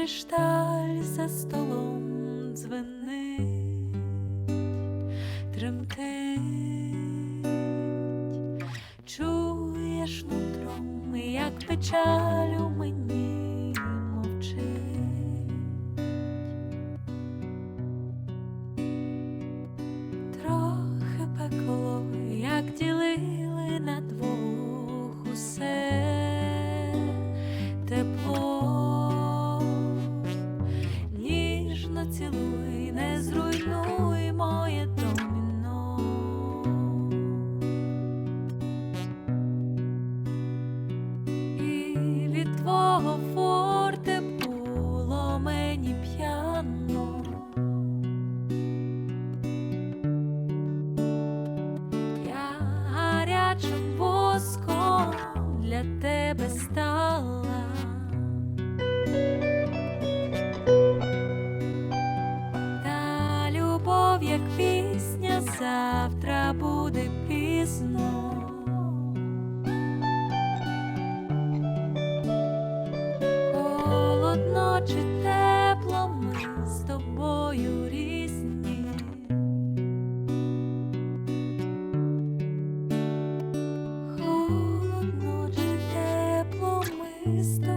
кришталь за столом дзвенить, тремтить, чуєш нутром, як печаль у мені мовчить. Трохи пекло, як ділили на двох усе. Тепло, стала. Та любов, як пісня, завтра буде пізно. Холодно чи is